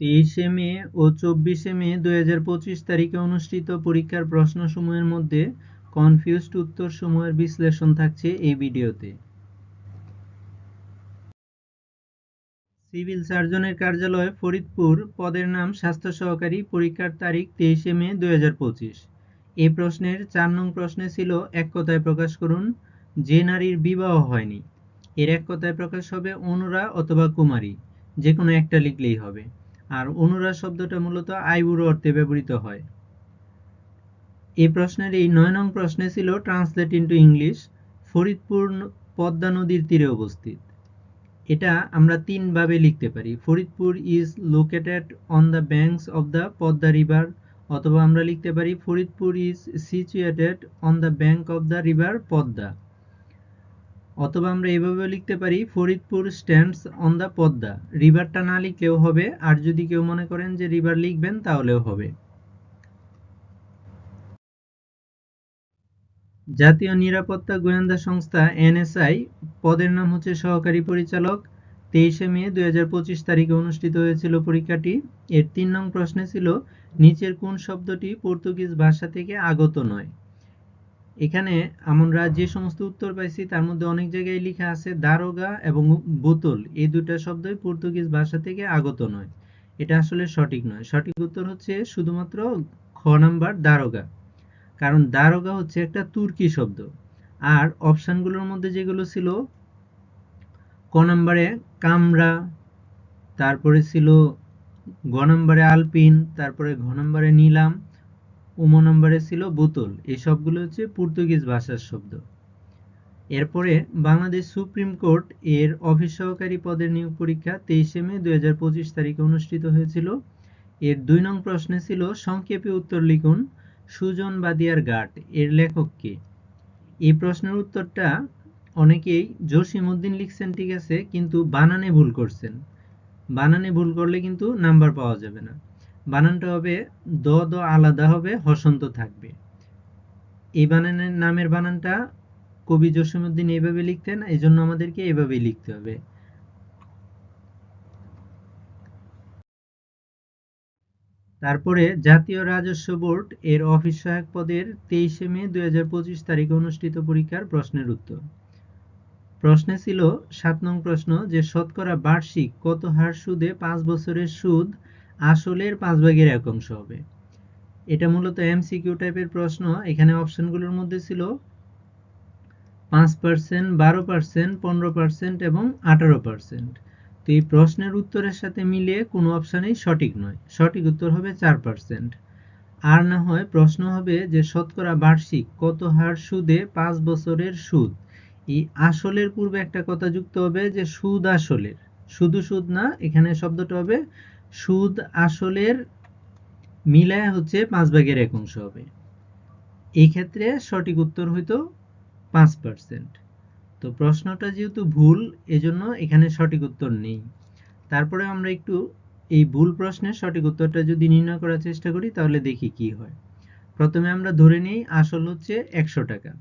তেইশে মে ও চব্বিশে মে দুই হাজার পঁচিশ তারিখে অনুষ্ঠিত পরীক্ষার প্রশ্নসমূহের মধ্যে কনফিউজড উত্তরসমূহের বিশ্লেষণ থাকছে এই ভিডিওতে। সিভিল সার্জনের কার্যালয় ফরিদপুর পদের নাম স্বাস্থ্য সহকারী পরীক্ষার তারিখ তেইশে মে দুই এই প্রশ্নের চার নং প্রশ্নে ছিল, এক কথায় প্রকাশ করুন, যে নারীর বিবাহ হয়নি। এর এক কথায় প্রকাশ হবে অনুরা অথবা কুমারী। যে কোনো একটা লিখলেই হবে। আর অনুরা শব্দটা মূলত আইবুড়ো অর্থে ব্যবহৃত হয়। এই প্রশ্নের এই নয় নং প্রশ্নে ছিল translate into English Faridpur Padma নদীর তীরে অবস্থিত। এটা আমরা তিনভাবে লিখতে পারি। Faridpur is located on the banks of the Padma river অথবা আমরা লিখতে পারি Faridpur is situated on the bank of the river Padma. অথবা আমরা এভাবে লিখতে পারি, Faridpur stands on the Padma. রিভারটা না লিখলেও হবে, আর যদি কেউ মনে করেন যে রিভার লিখবেন, তাহলেও হবে। জাতীয় নিরাপত্তা গোয়েন্দা সংস্থা, এনএসআই, পদের নাম হচ্ছে সহকারী পরিচালক। তেইশে মে দুই হাজার পঁচিশ তারিখে অনুষ্ঠিত হয়েছিল পরীক্ষাটি। এর তিন নং প্রশ্নে ছিল, নিচের কোন শব্দটি পর্তুগিজ ভাষা থেকে আগত নয়? এখানে আমরা যে সমস্ত উত্তর পাইছি, তার মধ্যে অনেক জায়গায় লেখা আছে দারোগা এবং বোতল। এই দুটা শব্দই পর্তুগিজ ভাষা থেকে আগত নয়। এটা আসলে সঠিক নয়। সঠিক উত্তর হচ্ছে শুধুমাত্র খ নাম্বার দারোগা। কারণ দারোগা হচ্ছে একটা তুর্কি শব্দ। আর অপশানগুলোর মধ্যে যেগুলো ছিল, ক নাম্বারে কামরা, তারপরে ছিল গ নাম্বারে আলপিন, তারপরে ঘ নাম্বারে নিলাম উম নম্বরে ছিল বোতল। এই সবগুলো হচ্ছে পর্তুগিজ ভাষার শব্দ। এরপরে বাংলাদেশ সুপ্রিম কোর্ট এর অফিস সহকারী পদের নিয়োগ পরীক্ষা তেইশে মে দুই তারিখে অনুষ্ঠিত হয়েছিল। এর দুই নং প্রশ্নে ছিল, সংক্ষেপে উত্তর লিখুন, সুজন বাদিয়ার গাট এর লেখক কে? এই প্রশ্নের উত্তরটা অনেকেই জসিমউদ্দিন লিখছেন, ঠিক আছে, কিন্তু বানানে ভুল করছেন। বানানে ভুল করলে কিন্তু নাম্বার পাওয়া যাবে না। বানানটা হবে দ দ আলাদা হবে, হসন্ত থাকবে। এই বানানের নামের বানানটা কবি জসীমউদ্দিন এইভাবে লিখতেন এই জন্য আমাদেরকে এইভাবেই লিখতে হবে। তারপরে জাতীয় রাজস্ব বোর্ড এর অফিস সহায়ক পদের তেইশে মে দুই হাজার পঁচিশ তারিখে অনুষ্ঠিত পরীক্ষার প্রশ্নের উত্তর। প্রশ্নে ছিল সাত নং প্রশ্ন যে শতকরা বার্ষিক কত হার সুদে পাঁচ বছরের সুদ আসলের পাঁচ ভাগের এক অংশ হবে। এটা মূলত এমসিকিউ টাইপের প্রশ্ন। এখানে অপশনগুলোর মধ্যে ছিল পাঁচ পার্সেন্ট বারো পার্সেন্ট পনেরো পার্সেন্ট এবং আঠারো পার্সেন্ট তো এই প্রশ্নের উত্তরের সাথে মিলিয়ে কোনো অপশানেই সঠিক নয়। সঠিক উত্তর হবে চার পার্সেন্ট আর না হয় প্রশ্ন হবে যে শতকরা বার্ষিক কত হার সুদে পাঁচ বছরের সুদ? এই আসলের পূর্বে একটা কথা যুক্ত হবে যে সুদ আসলের। শুধু সুদ না, এখানে শব্দটা হবে সুদ আসলের মিলায় হচ্ছে পাঁচ ভাগের এক অংশ হবে। এই ক্ষেত্রে সঠিক উত্তর হইতো পাঁচ পার্সেন্ট তো প্রশ্নটা যেহেতু ভুল, এজন্য এখানে সঠিক উত্তর নেই। তারপরে আমরা একটু এই ভুল প্রশ্নের সঠিক উত্তরটা যদি নির্ণয় করার চেষ্টা করি, তাহলে দেখি কি হয়। প্রথমে আমরা ধরে নিই, আসল হচ্ছে একশো টাকা।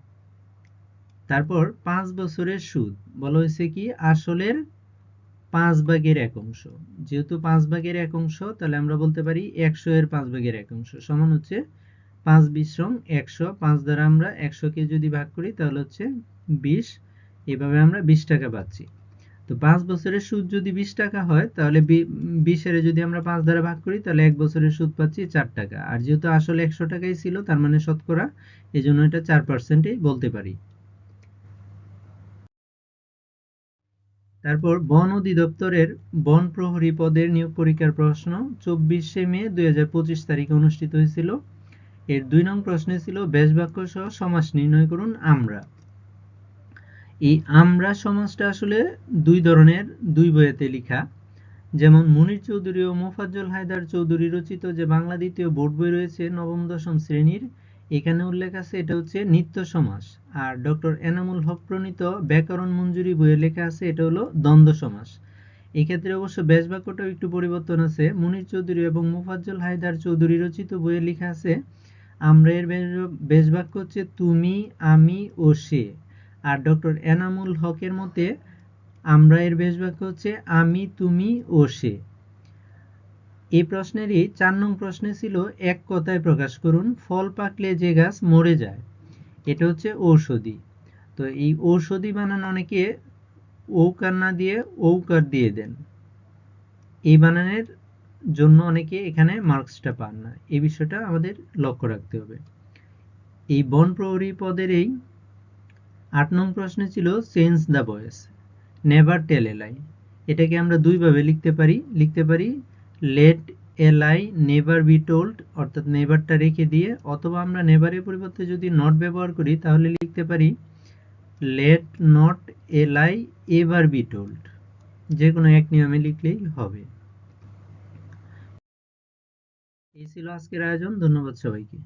তারপর পাঁচ বছরের সুদ, বলা হয়েছে কি, আসলের পাঁচ ভাগের এক অংশ যেহেতু পাঁচ ভাগের এক অংশ তাহলে আমরা বলতে পারি একশো এর পাঁচ ভাগের এক অংশ সমান হচ্ছে পাঁচ বিশ রং একশো। পাঁচ দ্বারা আমরা একশোকে যদি ভাগ করি, তাহলে হচ্ছে বিশ। এভাবে আমরা বিশ টাকা পাচ্ছি। তো পাঁচ বছরের সুদ যদি বিশ টাকা হয়, তাহলে বিশের যদি আমরা পাঁচ দ্বারা ভাগ করি, তাহলে এক বছরের সুদ পাচ্ছি চার টাকা। আর যেহেতু আসলে একশো টাকাই ছিল, তার মানে শতকরা এই জন্য এটা চার পার্সেন্টেই বলতে পারি। তারপর বন অধিদপ্তরের বন প্রহরী পদের নিয়োগ পরীক্ষার প্রশ্ন চব্বিশে মে দুই তারিখে অনুষ্ঠিত হয়েছিল। এর দুই নং প্রশ্নে ছিল বেশ বাক্য সহ সমাস নির্ণয় করুন আমরা। এই আমরা সমাজটা আসলে দুই ধরনের, দুই বইয়েতে লেখা। যেমন মুনির চৌধুরী ও মোফাজ্জল হায়দার চৌধুরী রচিত যে বাংলা দ্বিতীয় বোর্ড বই রয়েছে, নবম দশম শ্রেণির এখানে উল্লেখ আছে, এটা হচ্ছে নিত্য সমাস। আর ডক্টর এনামুল হক প্রণীত ব্যাকরণ মঞ্জুরি বইয়ে লেখা আছে, এটা হলো দ্বন্দ্ব সমাস। এক্ষেত্রে অবশ্য বেশ বাক্যটাও একটু পরিবর্তন আছে। মুনির চৌধুরী এবং মুফাজ্জল হায়দার চৌধুরী রচিত বইয়ে লেখা আছে, আমরা এর বেশ বাক্য হচ্ছে তুমি, আমি ও সে। আর ডক্টর এনামুল হকের মতে, আমরা এর বেশ বাক্য হচ্ছে আমি, তুমি ও সে। এই প্রশ্নেরই চার নং প্রশ্নে ছিল, এক কথায় প্রকাশ করুন, ফল পাকলে যে গাছ মরে যায়। এটা হচ্ছে ঔষধি। তো এই ঔষধি বানান অনেকে ঔকার না দিয়ে ঔকার দিয়ে দেন। এই বানানের জন্য অনেকে এখানে মার্কসটা পান না। এই বিষয়টা আমাদের লক্ষ্য রাখতে হবে। এই বন প্রহরী পদের এই আট নং প্রশ্নে ছিল change the voice never tell a lie এটাকে আমরা দুইভাবে লিখতে পারি লিখতে পারি let a lie never be told অর্থাৎ নেভারটা রেখে দিয়ে, অথবা আমরা নেভারের পরিবর্তে যদি নট ব্যবহার করি, তাহলে লিখতে পারি let not a lie ever be told যে কোনো এক নিয়মে লিখলেই হবে। এই ছিল আজকের আয়োজন, ধন্যবাদ সবাইকে।